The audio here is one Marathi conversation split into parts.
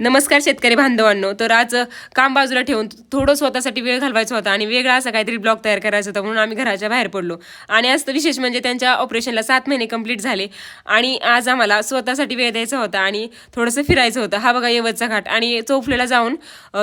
नमस्कार शेतकरी बांधवांनो. तर आज काम बाजूला ठेवून थोडं स्वतःसाठी वेळ घालवायचा होता आणि वेगळा असा काहीतरी ब्लॉग तयार करायचा होता म्हणून आम्ही घराच्या बाहेर पडलो. आणि आज तर विशेष म्हणजे त्यांच्या ऑपरेशनला सात महिने कंप्लीट झाले आणि आज आम्हाला स्वतःसाठी वेळ द्यायचा होता आणि थोडंसं फिरायचं होतं. हा बघा यवतचा घाट आणि चौफलेला जाऊन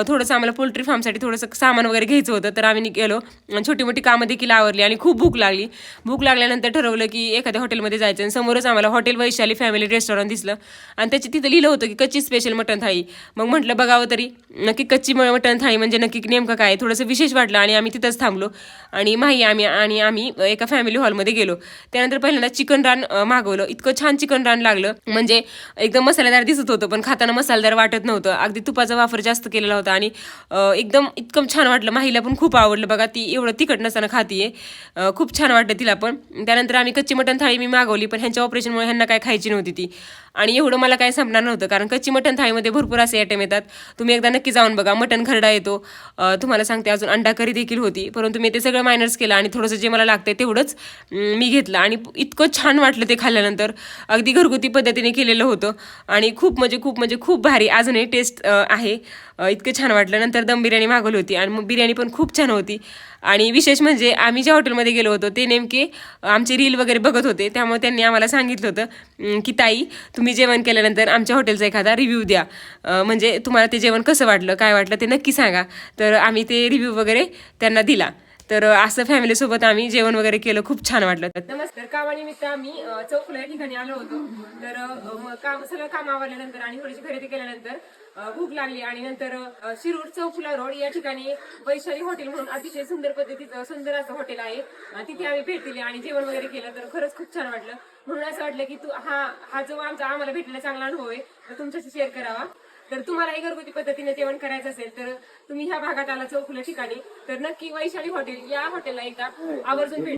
थोडंसं आम्हाला पोल्ट्री फार्मसाठी थोडंसं सामान वगैरे घ्यायचं होतं. तर आम्ही गेलो आणि छोटी मोठी कामं देखील आवरली आणि खूप भूक लागली. भूक लागल्यानंतर ठरवलं की एखाद्या हॉटेलमध्ये जायचं आणि समोरच आम्हाला हॉटेल वैशाली फॅमिली रेस्टॉरंट दिसलं. आणि त्याची तिथं लिहिलं होतं की कच्ची स्पेशल मटण थाळी. मग म्हटलं बघावं तरी. नक्की कच्ची म- मटण थाळी म्हणजे नक्की नेमकं काय? थोडंसं विशेष वाटलं आणि आम्ही तिथंच थांबलो. आणि माही आम्ही आणि आम्ही एका फॅमिली हॉलमध्ये गेलो. त्यानंतर पहिल्यांदा चिकन रान मागवलं. इतकं छान चिकन रान लागलं. म्हणजे एकदम मसालेदार दिसत होतं पण खाताना मसालेदार वाटत नव्हतं. अगदी तुपाचा वापर जास्त केलेला होता आणि एकदम इतकं छान वाटलं. माहीला पण खूप आवडलं. बघा ती एवढं तिखट नसताना खातीये. खूप छान वाटतं तिला पण. त्यानंतर आम्ही कच्ची मटण थाळी मी मागवली पण ह्यांच्या ऑपरेशनमुळे ह्यांना काय खायची नव्हती ती. आणि एवढं मला काय संपणार नव्हतं कारण कच्ची मटण थाळीमध्ये भरपूर असे आयटम येतात. तुम्ही एकदा नक्की जाऊन बघा मटण खरडा येतो. तुम्हाला सांगते अजून अंडा करी देखील होती परंतु मी ते सगळं मायनर्स केलं आणि थोडंसं जे मला लागतं तेवढंच मी घेतलं. आणि इतकं छान वाटलं ते खाल्ल्यानंतर. अगदी घरगुती पद्धतीने केलेलं होतं. आणि खूप म्हणजे खूप म्हणजे खूप भारी अजूनही टेस्ट आहे. इतकं छान वाटलं. नंतर दम बिर्याणी मागवली होती आणि मग बिर्याणी पण खूप छान होती. आणि विशेष म्हणजे आम्ही ज्या हॉटेलमध्ये गेलो होतो ते नेमके आमचे रील वगैरे बघत होते. त्यामुळे त्यांनी आम्हाला सांगितलं होतं की ताई तुम्ही जेवण केल्यानंतर आमच्या हॉटेलचा एखादा रिव्ह्यू द्या. म्हणजे तुम्हाला ते जेवण कसं वाटलं काय वाटलं ते नक्की सांगा. तर आम्ही ते रिव्ह्यू वगैरे त्यांना दिला. तर असं फॅमिलीसोबत आम्ही जेवण वगैरे केलं. खूप छान वाटलं. नमस्कार कामानिमित्त आम्ही चौकला या ठिकाणी आलो होतो. तर काम सगळं काम आवरल्यानंतर आणि थोडीशी खरेदी केल्यानंतर भूक लागली आणि नंतर शिरूर चौफुला रोड या ठिकाणी वैशाली हॉटेल म्हणून अतिशय सुंदर पद्धतीचं सुंदर असं हॉटेल आहे. तिथे आम्ही भेट दिली आणि जेवण वगैरे केलं. तर खरंच खूप छान वाटलं. म्हणून असं वाटलं की तू हा हा जो आमचा आम्हाला भेटलेला चांगला अनुभव आहे तो तुमच्याशी शेअर करावा. तर तुम्हालाही घरगुती पद्धतीने जेवण करायचं असेल तर तुम्ही ह्या भागात आला चौफुल्या ठिकाणी. तर नक्की वैशाली हॉटेल या हॉटेलला एकदा आवर्जून भेट